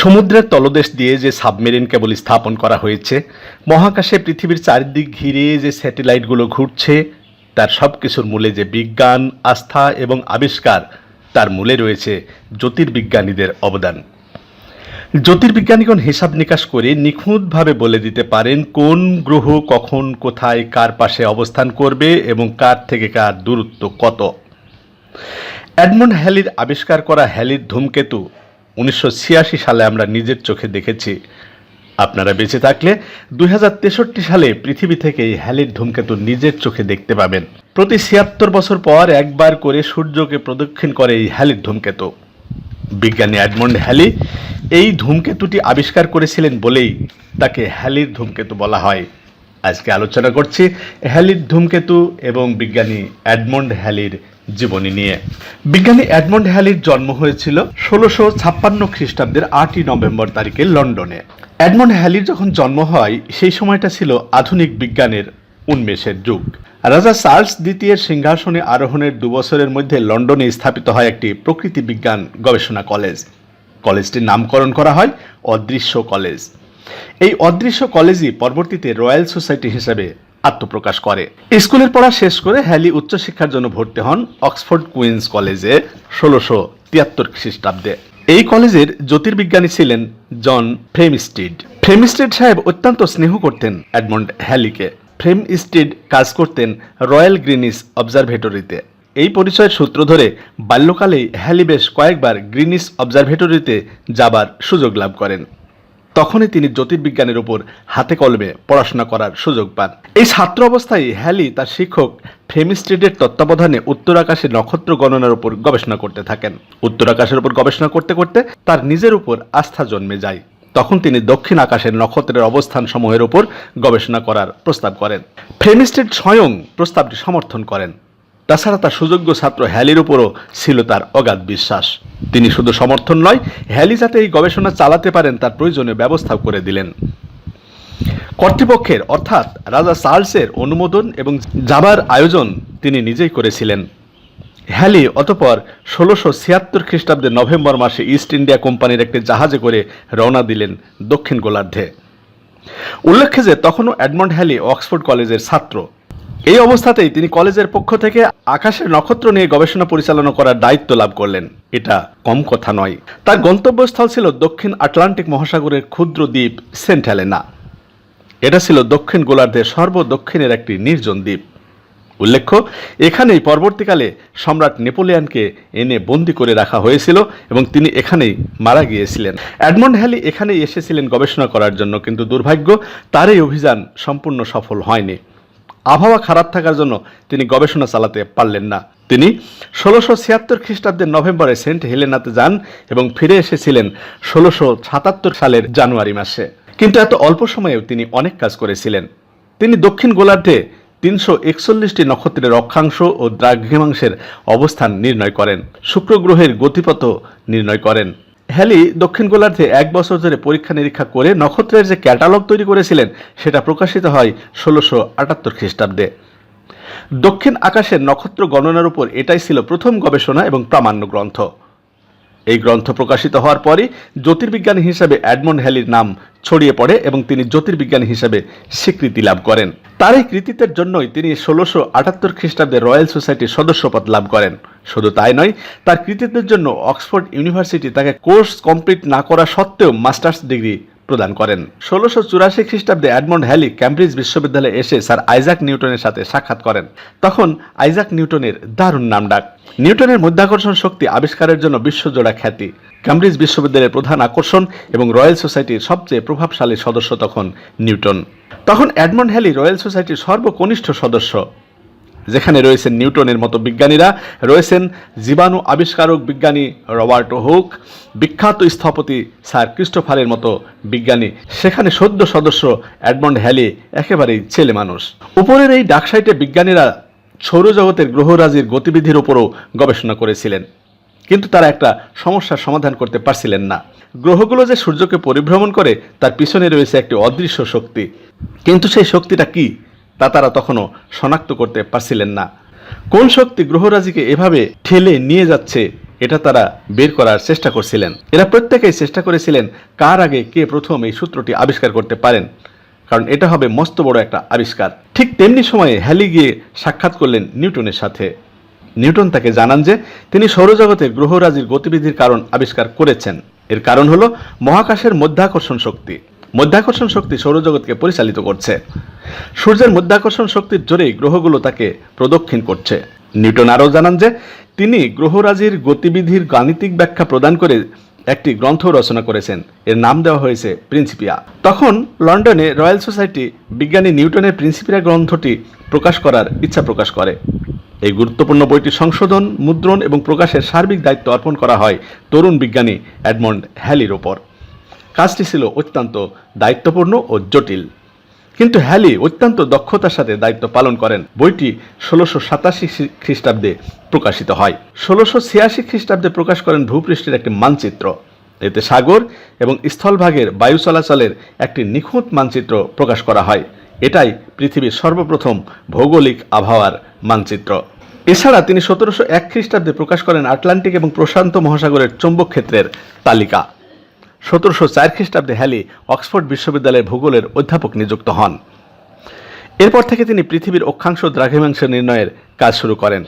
সমুদ্রের তলদেশ দিয়ে যে সাবমেরিন কেবল স্থাপন করা হয়েছে, মহাকাশে পৃথিবীর চারিদিক ঘিরে যে স্যাটেলাইটগুলো ঘুরছে, তার সব কিছুর মূলে যে বিজ্ঞান, আস্থা এবং আবিষ্কার, তার মূলে রয়েছে জ্যোতির্বিজ্ঞানীদের অবদান। জ্যোতির্বিজ্ঞানীগণ হিসাব নিকাশ করে নিখুঁতভাবে বলে দিতে পারেন কোন গ্রহ কখন, কোথায়, কার পাশে অবস্থান করবে এবং কার থেকে কার দূরত্ব কত। অ্যাডমন্ড হ্যালির আবিষ্কার করা হ্যালির ধূমকেতু উনিশশো ছিয়াশি সালে আমরা নিজের চোখে দেখেছি। আপনারা বেঁচে থাকলে দুই সালে পৃথিবী থেকে এই হ্যালির ধূমকেতু নিজের চোখে দেখতে পাবেন। প্রতি ছিয়াত্তর বছর পর একবার করে সূর্যকে প্রদক্ষিণ করে এই হ্যালির ধূমকেতু। বিজ্ঞানী অ্যাডমন্ড হ্যালি এই ধূমকেতুটি আবিষ্কার করেছিলেন বলেই তাকে হ্যালির ধূমকেতু বলা হয়। আজকে আলোচনা করছি হ্যালির ধূমকেতু এবং বিজ্ঞানী অ্যাডমন্ড হ্যালির জীবনী নিয়ে। বিজ্ঞানী এডমন্ড হ্যালির জন্ম হয়েছিল ষোলোশো ছাপ্পান্ন খ্রিস্টাব্দের আটই নভেম্বর তারিখে লন্ডনে। এডমন্ড হ্যালির যখন জন্ম হয়, সেই সময়টা ছিল আধুনিক বিজ্ঞানের উন্মেষের যুগ। রাজা চার্লস দ্বিতীয়ের সিংহাসনে আরোহণের দুবছরের মধ্যে লন্ডনে স্থাপিত হয় একটি প্রকৃতি বিজ্ঞান গবেষণা কলেজ। কলেজটির নামকরণ করা হয় অদৃশ্য কলেজ। এই অদৃশ্য কলেজই পরবর্তীতে রয়্যাল সোসাইটি হিসেবে আত্মপ্রকাশ করে। স্কুলের পড়া শেষ করে হ্যালি উচ্চশিক্ষার জন্য ভর্তি হন অক্সফোর্ড কুইন্স কলেজে ষোলোশো তিয়াত্তর খ্রিস্টাব্দে। এই কলেজের জ্যোতির্বিজ্ঞানী ছিলেন জন ফ্রেমস্টিড ফ্রেমস্টিড সাহেব অত্যন্ত স্নেহ করতেন এডমন্ড হ্যালিকে। ফ্রেমস্টিড কাজ করতেন রয়্যাল গ্রিনিস অবজারভেটরিতে। এই পরিচয়ের সূত্র ধরে বাল্যকালেই হ্যালি বেশ কয়েকবার গ্রিনিস অবজারভেটরিতে যাবার সুযোগ লাভ করেন। তখনই তিনি জ্যোতির্বিজ্ঞানের উপর হাতে কলমে পড়াশোনা করার সুযোগ পান। এই ছাত্র অবস্থায় হ্যালি তার শিক্ষক ফেমিস্ট্রিডের তত্ত্বাবধানে উত্তর আকাশে নক্ষত্র গণনার উপর গবেষণা করতে থাকেন। উত্তর আকাশের উপর গবেষণা করতে করতে তার নিজের উপর আস্থা জন্মে যায়। তখন তিনি দক্ষিণ আকাশের নক্ষত্রের অবস্থান সমূহের উপর গবেষণা করার প্রস্তাব করেন। ফেমিস্ট্রিড স্বয়ং প্রস্তাবটি সমর্থন করেন। তাছাড়া তার সুযোগ্য ছাত্র হ্যালির উপরও ছিল তার অগাধ বিশ্বাস। তিনি শুধু সমর্থন নয়, হ্যালি যাতে এই গবেষণা চালাতে পারেন তার প্রয়োজনীয় ব্যবস্থাও করে দিলেন। কর্তৃপক্ষের, অর্থাৎ রাজা চার্লসের অনুমোদন এবং যাবার আয়োজন তিনি নিজেই করেছিলেন। হ্যালি অতপর ষোলোশো ছিয়াত্তর খ্রিস্টাব্দে নভেম্বর মাসে ইস্ট ইন্ডিয়া কোম্পানির একটি জাহাজে করে রওনা দিলেন দক্ষিণ গোলার্ধে। উল্লেখ্য যে, তখনও অ্যাডমন্ড হ্যালি অক্সফোর্ড কলেজের ছাত্র। এই অবস্থাতেই তিনি কলেজের পক্ষ থেকে আকাশের নক্ষত্র নিয়ে গবেষণা পরিচালনা করার দায়িত্ব লাভ করলেন। এটা কম কথা নয়। তার গন্তব্যস্থল ছিল দক্ষিণ আটলান্টিক মহাসাগরের ক্ষুদ্র দ্বীপ সেন্ট হেলেনা। এটা ছিল দক্ষিণ গোলার্ধের সর্বদক্ষিণের একটি নির্জন দ্বীপ। উল্লেখ্য, এখানেই পরবর্তীকালে সম্রাট নেপোলিয়ানকে এনে বন্দি করে রাখা হয়েছিল এবং তিনি এখানেই মারা গিয়েছিলেন। অ্যাডমন্ড হ্যালি এখানেই এসেছিলেন গবেষণা করার জন্য, কিন্তু দুর্ভাগ্য, তার এই অভিযান সম্পূর্ণ সফল হয়নি। আবহাওয়া খারাপ থাকার জন্য তিনি গবেষণা চালাতে পারলেন না। তিনি ষোলোশো ছিয়াত্তর খ্রিস্টাব্দের নভেম্বরে সেন্ট হেলেনাতে যান এবং ফিরে এসেছিলেন ষোলোশো সাতাত্তর সালের জানুয়ারি মাসে। কিন্তু এত অল্প সময়েও তিনি অনেক কাজ করেছিলেন। তিনি দক্ষিণ গোলার্ধে তিনশো একচল্লিশটি নক্ষত্রের অক্ষাংশ ও দ্রাঘিমাংশের অবস্থান নির্ণয় করেন। শুক্র গ্রহের গতিপথ নির্ণয় করেন। হ্যালি দক্ষিণ গোলার্ধে এক বছর ধরে পরীক্ষা নিরীক্ষা করে নক্ষত্রের যে ক্যাটালগ তৈরি করেছিলেন, সেটা প্রকাশিত হয় ষোলোশো আটাত্তর খ্রিস্টাব্দে। দক্ষিণ আকাশের নক্ষত্র গণনার উপর এটাই ছিল প্রথম গবেষণা এবং প্রামাণ্য গ্রন্থ। এই গ্রন্থ প্রকাশিত হওয়ার পরই জ্যোতির্বিজ্ঞানী হিসেবে অ্যাডমন্ড হ্যালির নাম ছড়িয়ে পড়ে এবং তিনি জ্যোতির্বিজ্ঞানী হিসেবে স্বীকৃতি লাভ করেন। তার এই কৃতিত্বের জন্যই তিনি ষোলোশো আটাত্তর খ্রিস্টাব্দে রয়্যাল সোসাইটির সদস্যপদ লাভ করেন। শুধু তাই নয়, তার কৃতিত্বের জন্য অক্সফোর্ড ইউনিভার্সিটি তাকে কোর্স কমপ্লিট না করা সত্ত্বেও মাস্টার্স ডিগ্রি প্রদান করেন। ষোলোশো চুরাশি খ্রিস্টাব্দে অ্যাডমন্ড হ্যালি ক্যামব্রিজ বিশ্ববিদ্যালয়ে এসে স্যার আইজাক নিউটনের সাথে সাক্ষাৎ করেন। তখন আইজাক নিউটনের দারুণ নাম ডাক নিউটনের মধ্যাকর্ষণ শক্তি আবিষ্কারের জন্য বিশ্বজোড়া খ্যাতি। ক্যামব্রিজ বিশ্ববিদ্যালয়ের প্রধান আকর্ষণ এবং রয়্যাল সোসাইটির সবচেয়ে প্রভাবশালী সদস্য তখন নিউটন। তখন অ্যাডমন্ড হ্যালি রয়্যাল সোসাইটির সর্বকনিষ্ঠ সদস্য। যেখানে রয়েছেন নিউটনের মতো বিজ্ঞানীরা। রয়েছেন জীবাণু আবিষ্কারক বিজ্ঞানী রবার্ট হুক, বিখ্যাত স্থপতি স্যার ক্রিস্টোফারের মতো বিজ্ঞানী। সেখানে সদ্য সদস্য অ্যাডমন্ড হ্যালি একেবারেই ছেলে মানুষ। উপরের এই ডাকসাইটে বিজ্ঞানীরা সৌরজগতের গ্রহরাজির গতিবিধির উপরও গবেষণা করেছিলেন। কিন্তু তারা একটা সমস্যার সমাধান করতে পারছিলেন না। গ্রহগুলো যে সূর্যকে পরিভ্রমণ করে, তার পিছনে রয়েছে একটি অদৃশ্য শক্তি। কিন্তু সেই শক্তিটা কি? তা তারা তখনও শনাক্ত করতে পারছিলেন না। কোন শক্তি গ্রহরাজিকে এভাবে ঠেলে নিয়ে যাচ্ছে, এটা তারা বের করার চেষ্টা করছিলেন। এরা প্রত্যেকেই চেষ্টা করেছিলেন কার আগে কে প্রথম এই সূত্রটি আবিষ্কার করতে পারেন, কারণ এটা হবে মস্ত বড় একটা আবিষ্কার। ঠিক তেমনি সময়ে হ্যালি গিয়ে সাক্ষাৎ করলেন নিউটনের সাথে। নিউটন তাকে জানান যে, তিনি সৌরজগতের গ্রহরাজির গতিবিধির কারণ আবিষ্কার করেছেন। এর কারণ হলো মহাকাশের মধ্যাকর্ষণ শক্তি। মধ্যাকর্ষণ শক্তি সৌরজগৎকে পরিচালিত করছে। সূর্যের মধ্যাকর্ষণ শক্তির জোরেই গ্রহগুলো তাকে প্রদক্ষিণ করছে। নিউটন আরও জানান যে, তিনি গ্রহরাজির গতিবিধির গাণিতিক ব্যাখ্যা প্রদান করে একটি গ্রন্থ রচনা করেছেন। এর নাম দেওয়া হয়েছে প্রিন্সিপিয়া। তখন লন্ডনে রয়্যাল সোসাইটি বিজ্ঞানী নিউটনের প্রিন্সিপিয়া গ্রন্থটি প্রকাশ করার ইচ্ছা প্রকাশ করে। এই গুরুত্বপূর্ণ বইটি সংশোধন, মুদ্রণ এবং প্রকাশের সার্বিক দায়িত্ব অর্পণ করা হয় তরুণ বিজ্ঞানী এডমন্ড হ্যালির ওপর। কাজটি ছিল অত্যন্ত দায়িত্বপূর্ণ ও জটিল। কিন্তু হ্যালি অত্যন্ত দক্ষতার সাথে দায়িত্ব পালন করেন। বইটি ষোলোশো সাতাশি খ্রিস্টাব্দে প্রকাশিত হয়। ষোলোশো ছিয়াশি খ্রিস্টাব্দে প্রকাশ করেন ভূপৃষ্ঠের একটি মানচিত্র। এতে সাগর এবং স্থলভাগের বায়ু চলাচলের একটি নিখুঁত মানচিত্র প্রকাশ করা হয়। এটাই পৃথিবীর সর্বপ্রথম ভৌগোলিক আবহাওয়ার মানচিত্র। এছাড়া তিনি সতেরোশো এক খ্রিস্টাব্দে প্রকাশ করেন আটলান্টিক এবং প্রশান্ত মহাসাগরের চৌম্বক ক্ষেত্রের তালিকা। সতেরোশো চার খ্রিস্টাব্দে হ্যালি অক্সফোর্ড বিশ্ববিদ্যালয়ের ভূগোলের অধ্যাপক নিযুক্ত হন। এরপর থেকে তিনি পৃথিবীর অক্ষাংশ দ্রাঘিমাংশ নির্ণয়ের কাজ শুরু করেন।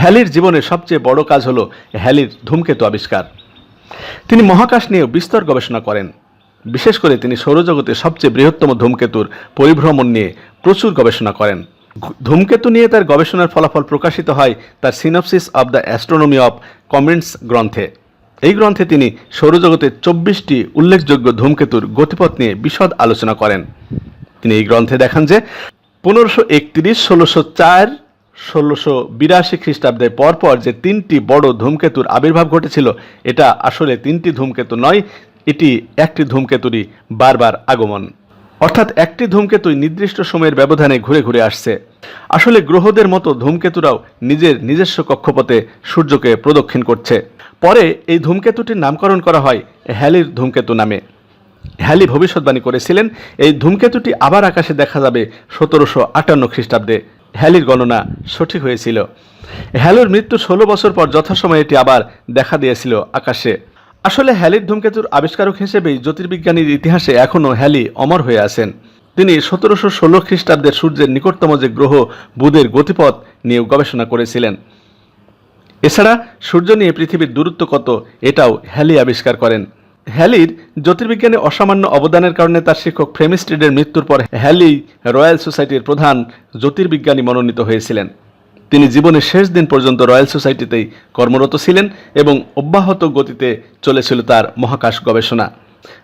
হ্যালির জীবনের সবচেয়ে বড় কাজ হল হ্যালির ধূমকেতু আবিষ্কার। তিনি মহাকাশ নিয়েও বিস্তর গবেষণা করেন। বিশেষ করে তিনি সৌরজগতের সবচেয়ে বৃহত্তম ধূমকেতুর পরিভ্রমণ নিয়ে প্রচুর গবেষণা করেন। ধূমকেতু নিয়ে তার গবেষণার ফলাফল প্রকাশিত হয় তার synopsis of the astronomy of comets গ্রন্থে। এই গ্রন্থে তিনি সৌরজগতের চব্বিশটি উল্লেখযোগ্য ধূমকেতুর গতিপথ নিয়ে বিশদ আলোচনা করেন। তিনি এই গ্রন্থে দেখান যে পনেরোশো একত্রিশ, ষোলোশো চার, ষোলোশো বিরাশি খ্রিস্টাব্দে পরপর যে তিনটি বড় ধূমকেতুর আবির্ভাব ঘটেছিল, এটা আসলে তিনটি ধূমকেতু নয়, এটি একটি ধূমকেতুরই বারবার আগমন। অর্থাৎ একটি ধূমকেতুই নির্দিষ্ট সময়ের ব্যবধানে ঘুরে ঘুরে আসছে। আসলে গ্রহদের মতো ধূমকেতুরাও নিজের নিজস্ব কক্ষপথে সূর্যকে প্রদক্ষিণ করছে। পরে এই ধূমকেতুটির নামকরণ করা হয় হ্যালির ধূমকেতু নামে। হ্যালি ভবিষ্যৎবাণী করেছিলেন, এই ধূমকেতুটি আবার আকাশে দেখা যাবে সতেরোশো আটান্ন খ্রিস্টাব্দে। হ্যালির গণনা সঠিক হয়েছিল। হ্যালির মৃত্যু ষোলো বছর পর যথাসময়ে এটি আবার দেখা দিয়েছিল আকাশে। আসলে হ্যালির ধূমকেতুর আবিষ্কারক হিসেবেই জ্যোতির্বিজ্ঞানীর ইতিহাসে এখনও হ্যালি অমর হয়ে আছেন। তিনি সতেরোশো ষোলো খ্রিস্টাব্দের সূর্যের নিকটতম যে গ্রহ, বুধের গতিপথ নিয়ে গবেষণা করেছিলেন। এছাড়া সূর্য নিয়ে পৃথিবীর দূরত্ব কত, এটাও হ্যালি আবিষ্কার করেন। হ্যালির জ্যোতির্বিজ্ঞানে অসামান্য অবদানের কারণে তার শিক্ষক ফ্রেমিস্ট্রিডের মৃত্যুর পর হ্যালি রয়্যাল সোসাইটির প্রধান জ্যোতির্বিজ্ঞানী মনোনীত হয়েছিলেন। তিনি জীবনের শেষ দিন পর্যন্ত রয়্যাল সোসাইটিতেই কর্মরত ছিলেন এবং অব্যাহত গতিতে চলেছিল তার মহাকাশ গবেষণা।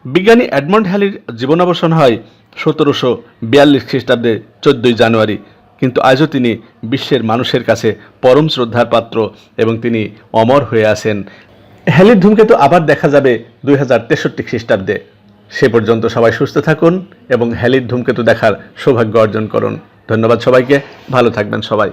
বিজ্ঞানী এডমন্ড হ্যালির জীবনাবসান হয় সতেরোশো বিয়াল্লিশ খ্রিস্টাব্দে চোদ্দই জানুয়ারি। কিন্তু আজও তিনি বিশ্বের মানুষের কাছে পরম শ্রদ্ধার পাত্র এবং তিনি অমর হয়ে আছেন। হ্যালির ধূমকেতু আবার দেখা যাবে দুই হাজার তেষট্টি খ্রিস্টাব্দে। সে পর্যন্ত সবাই সুস্থ থাকুন এবং হ্যালির ধূমকেতু দেখার সৌভাগ্য অর্জন করুন। ধন্যবাদ সবাইকে। ভালো থাকবেন সবাই।